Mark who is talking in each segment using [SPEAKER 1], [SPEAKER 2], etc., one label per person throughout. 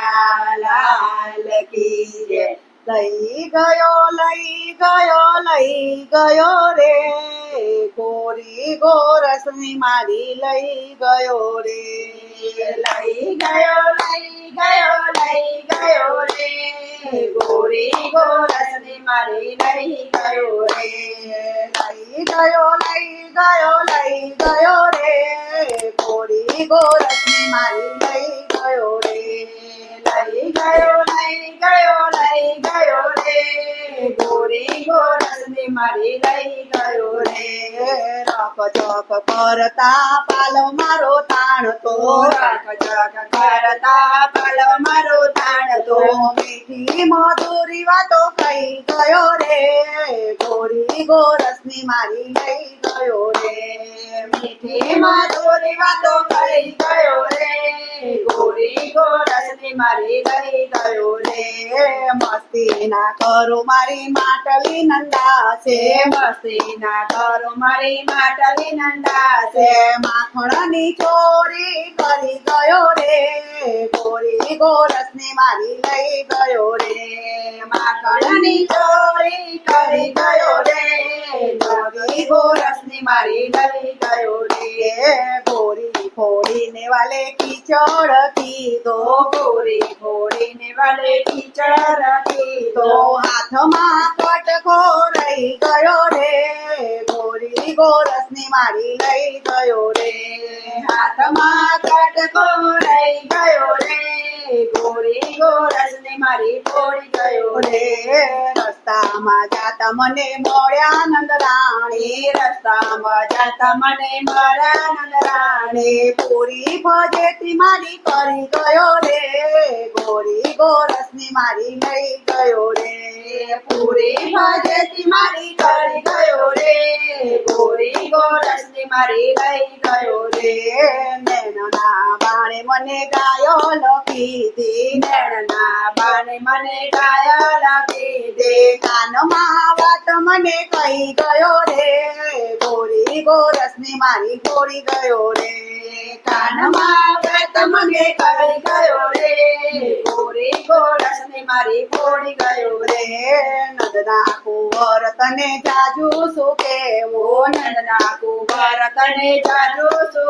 [SPEAKER 1] લાલ કી લઈ ગયો લઈ ગયો લઈ ગયો રે ગોરી ગોરસની મારી લઈ ગયો રે
[SPEAKER 2] લઈ ગયો લઈ ગયો લઈ ગયો રે ગોરી ગોરસની મારી લઈ ગયો રે
[SPEAKER 1] લઈ ગયો લઈ ગયો લઈ ગયો રે ગોરી ગોરસની મારી લઈ
[SPEAKER 2] લઈ ગયો નહીં, ગયો રે. ગોરી ગોરસની મારી લઈ ગયો રે.
[SPEAKER 1] ચક કરતા પાલવ મારો તાણ તો
[SPEAKER 2] કરતા પાલવ મારો તાણ
[SPEAKER 1] તો મીઠી મધુરી વાતો કઈ ગયો રે. ગોરી ગોરસની મારી લઈ ગયો રે.
[SPEAKER 2] મીઠી માધુરી વાતો કહી ગયો રે ગોરી ગોરસની મારી લઈ ગયો રે.
[SPEAKER 1] મસ્તી ના કરો મારી માટલી નંદા છે
[SPEAKER 2] મસ્તી ના કરો મારી માટલી નંદા છે
[SPEAKER 1] માખણની ચોરી કરી ગયો રે. ગોરી ગોરસની મારી લઈ ગયો રે.
[SPEAKER 2] માખણની ચોરી કરી ગયો રે. ગોરી ગોરસની મારી લઈ ગયો રે.
[SPEAKER 1] ગોરી ફોડીને વાલે કીચડ કીધો
[SPEAKER 2] ગોરી ગોરીને વાલે કીચડ કીધો
[SPEAKER 1] હાથમાં કટકો રહી ગયો રે ગોરી ગોરસની મારી લઈ ગયો રે.
[SPEAKER 2] હાથમાં કટકો રહી ગયો રે ગોરી ગોરસની મારી ફોડી ગયો
[SPEAKER 1] રે. રસ્તામાં જાતા મને મળ્યા નંદ રાણી,
[SPEAKER 2] રસ્તામાં જાતા મને મળ્યા નંદ
[SPEAKER 1] રાણી. પૂરી ભજેતી મારી કરી ગયો રે, ગોરી ગોરસની મારી લઈ ગયો રે.
[SPEAKER 2] પૂરી ભજેતી મારી કરી ગયો રે. મારી લઈ ગયો રે.
[SPEAKER 1] નેણના બાણે મને ગાયો લખી દે.
[SPEAKER 2] નેણના બાણે મને ગાયો લખી
[SPEAKER 1] દે. કાનમાં વાત મને કહી ગયો રે. ગોરી ગોરસની મારી ગોરી ગયો રે.
[SPEAKER 2] કાનમાં વ્રત મને કરી ગયો રે. ગોરી ગોરસની મારી ફોડી ગયો રે.
[SPEAKER 1] નંદના કુંવર તને જાજુ શું કેવું?
[SPEAKER 2] નંદના કુંવર તને જાજુ
[SPEAKER 1] એવું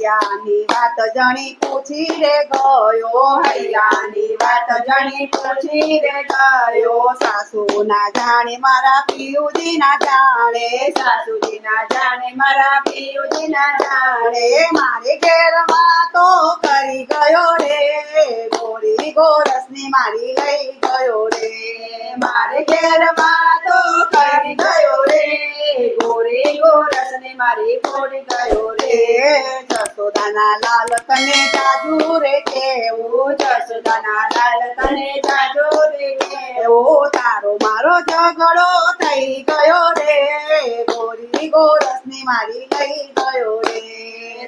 [SPEAKER 1] હૈયાની વાત જણી પૂછી રે ગયો,
[SPEAKER 2] હૈયાની વાત જણી પૂછી રે ગયો.
[SPEAKER 1] સાસુ ના જાણે મારા પિયુજી ના જાણે
[SPEAKER 2] સાસુજી ના જાણે મારા પિયુજી ના જાણે.
[SPEAKER 1] મારે ઘેર વાતો કરી ગયો રે, ગોરી ગોરસની મારી લઈ ગયો રે.
[SPEAKER 2] મારે ઘેર વાતો કરી ગયો રે, ગોરી ગોરસને મારી ફોડી ગયો રે.
[SPEAKER 1] જસોદાના લાલ તને જાજુ રે કેવું
[SPEAKER 2] જસુદાના લાલ તને જાજુ રે
[SPEAKER 1] કેવું તારો મારો ઝઘડો થઈ ગયો રે. ગોરી ગોરસની મારી લઈ ગયો રે.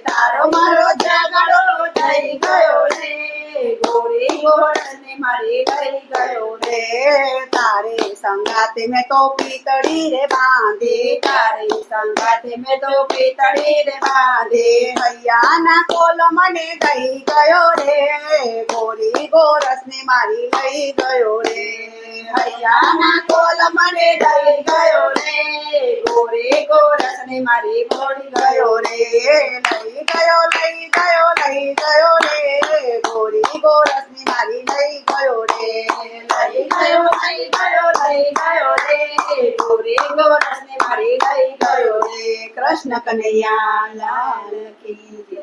[SPEAKER 2] તારો મારો ઝઘડો થઈ ગયો ગોરી મારી લઈ ગયો રે.
[SPEAKER 1] તારે સંગાતે મેં તો પીતળી રે બાંધી.
[SPEAKER 2] તારે સંગાતે મેં તો પીતળી રે બાંધે.
[SPEAKER 1] હૈયાના કોલ મને દઈ ગયો રે. ગોરી ગોરસની મારી લઈ ગયો રે.
[SPEAKER 2] હૈયાના કોલ મને દઈ ગયો રે. ગોરી ગોરસને મારી ફોડી ગયો
[SPEAKER 1] રે. લઈ ગયો લઈ ગયો લઈ ગયો રે. મારી ગયો રે
[SPEAKER 2] ગયો લઈ ગયો મારી લઈ ગયો રે.
[SPEAKER 1] કૃષ્ણ કનૈયા લાલ કી